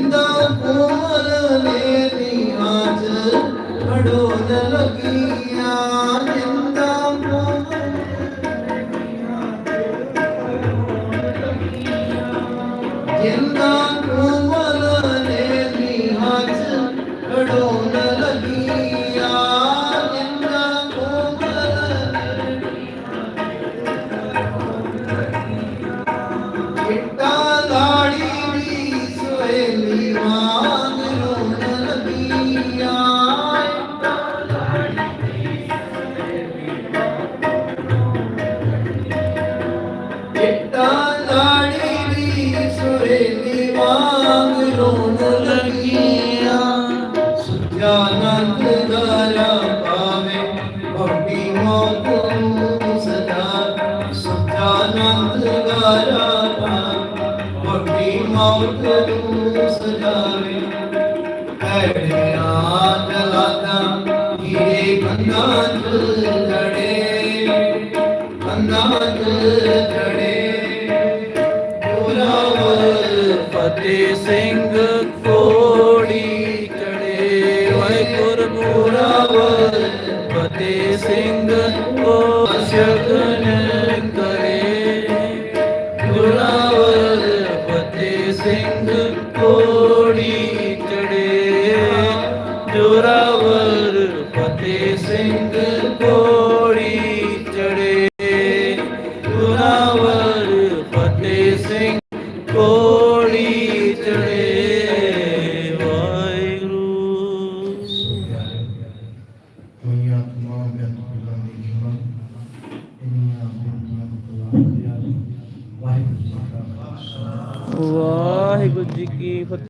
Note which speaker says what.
Speaker 1: ਜਿੰਦਾ ਕੋਮਲ ਨੇ ਨੀਆਂ ਚ ਖੜੋਨ ਲੱਗੀਆਂ। ਜਿੰਦਾ ਕੋਮਲ ਜਿੰਦਾ ਕੋਮਲ ਨੇ ਨੀਆਂ ਚ ਖੜੋਨ ਲੱਗੀਆਂ। ਜਿੰਦਾ ਕੋਮਲ ਚਿੱਟਾ ਲਾੜੀ ਸੁਜਾ ਨੰਦ ਪਾਵੇ ਭੋਟੀ ਮੌਤ ਨੂੰ ਸਦਾ ਸੁਜਾ ਨੰਦ ਪਾਵੇ ਭੋਟੀ ਮੌਤ ਨੂੰ ਸਦਾਵੇ ਐੜਿਆ ਜਲਾਦਾ ਹੀਰੇ ਕੰਨਾਂ ਜੜੇ ਕੰਨਾਂ ਜੜੇ ਜੋਰਾਵਰ
Speaker 2: ਫਤਿਹ ਸਿੰਘ ਕੋੜੀ ਪੁਰਵਰ ਫਤੇ ਸਿੰਘ ਕੋ ਸ਼ਗਨ ਕਰੇ। ਪੁਰਵਰ ਫਤੇ ਸਿੰਘ ਕੋੜੀ
Speaker 1: ਹੋਈਆਂ ਤਮਾਮ ਬੇਅੰਤ ਗੁਲਾਮੀ ਦੀਆਂ ਇੰਨੀਆਂ ਬੇਅੰਤਾਂ ਗੁਲਾਮ ਕਰਿਆ ਵਾਹਿਗੁਰੂ ਜੀ ਕਾ ਖਾਲਸਾ।
Speaker 2: ਵਾਹਿਗੁਰੂ ਜੀ ਕੀ ਫਤਿਹ।